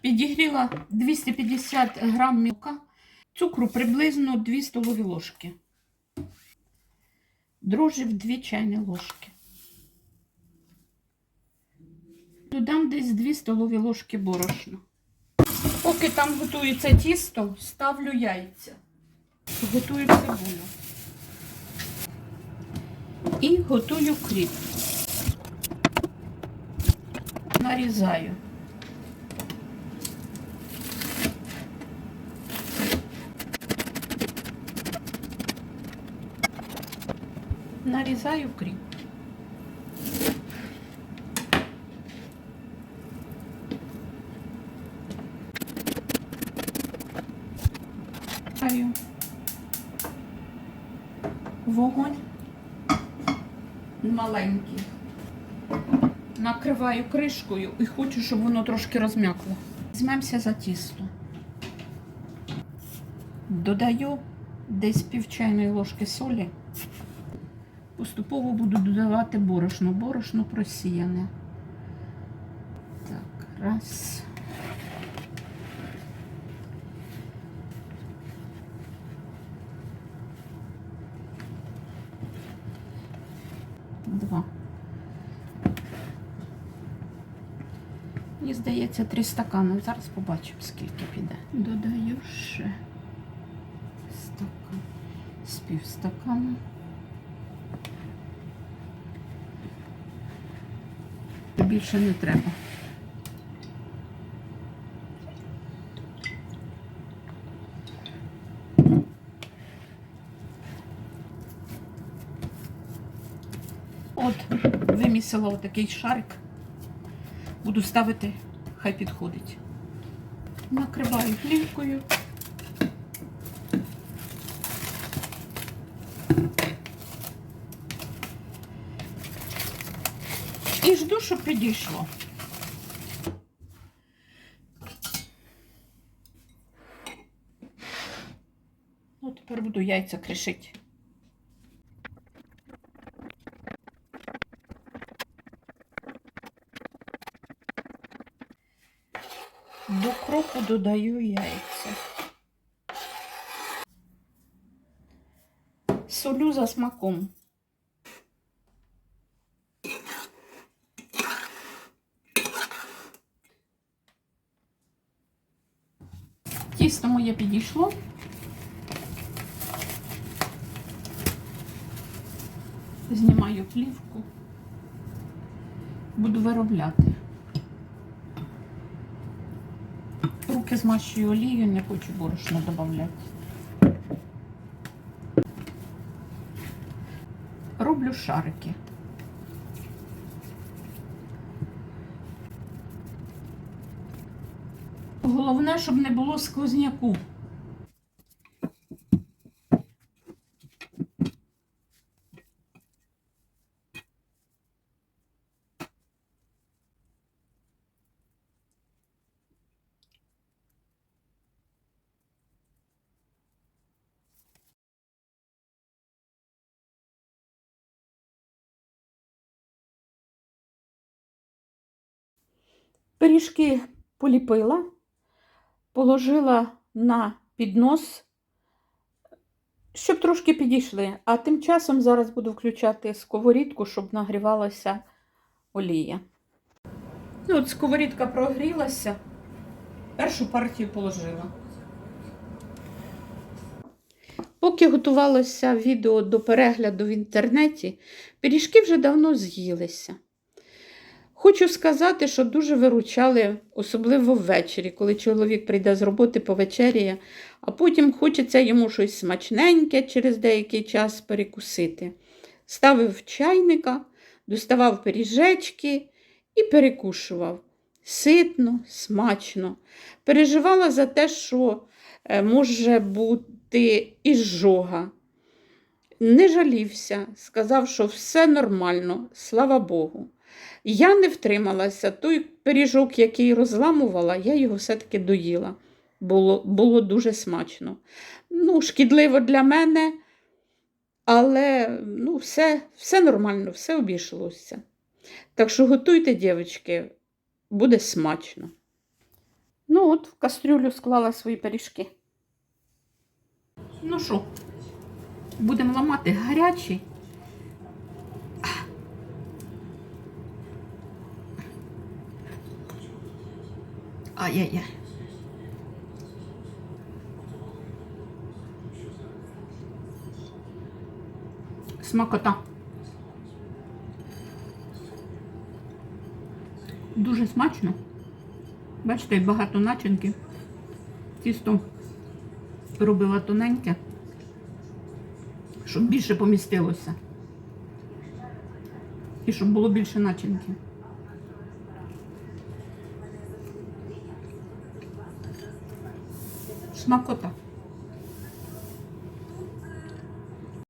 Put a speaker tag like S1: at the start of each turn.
S1: Підігріла 250 грам мілка, цукру приблизно 2 столові ложки. Дрожжів 2 чайні ложки. Додам десь 2 столові ложки борошна. Поки там готується тісто, ставлю яйця. Готую цибулю. І готую кріп. Нарізаю. Нарізаю кріп. Вогонь маленький. Накриваю кришкою і хочу, щоб воно трошки розм'якло. Візьмемося за тісто. Додаю десь пів чайної ложки солі. Поступово буду додавати борошно. Борошно просіяне. Так, раз. Два. Мені здається, три стакани. Зараз побачимо, скільки піде. Додаю ще стакан. З півстакану. Більше не треба. От, вимісила отакий шарик. Буду ставити, хай підходить. Накриваю плівкою. І жду, щоб підійшло. Ну, тепер буду яйця кришити. До кропу додаю яйця. Солю за смаком. Тісто моє підійшло. Знімаю плівку. Буду виробляти. Руки змащую олією, не хочу борошно додавати. Роблю шарики. Головне, щоб не було сквозняку. Пиріжки поліпила, положила на піднос, щоб трошки підійшли. А тим часом зараз буду включати сковорідку, щоб нагрівалася олія. Ну, от сковорідка прогрілася, першу партію положила. Поки готувалося відео до перегляду в інтернеті, пиріжки вже давно з'їлися. Хочу сказати, що дуже виручали, особливо ввечері, коли чоловік прийде з роботи повечеряє, а потім хочеться йому щось смачненьке через деякий час перекусити. Ставив чайника, доставав пиріжечки і перекушував. Ситно, смачно. Переживала за те, що е, може бути іжога. Не жалівся, сказав, що все нормально, слава Богу. Я не втрималася. Той пиріжок, який розламувала, я його все-таки доїла. Було, було дуже смачно. Ну, шкідливо для мене, але ну, все, все нормально, все обійшлося. Так що готуйте, дівчатки, буде смачно. Ну от, в кастрюлю склала свої пиріжки. Ну що, будемо ламати гарячий. Ай-яй-яй. Смакота. Дуже смачно. Бачите, багато начинки. Тісто робила тоненьке, щоб більше помістилося. І щоб було більше начинки. Смакота.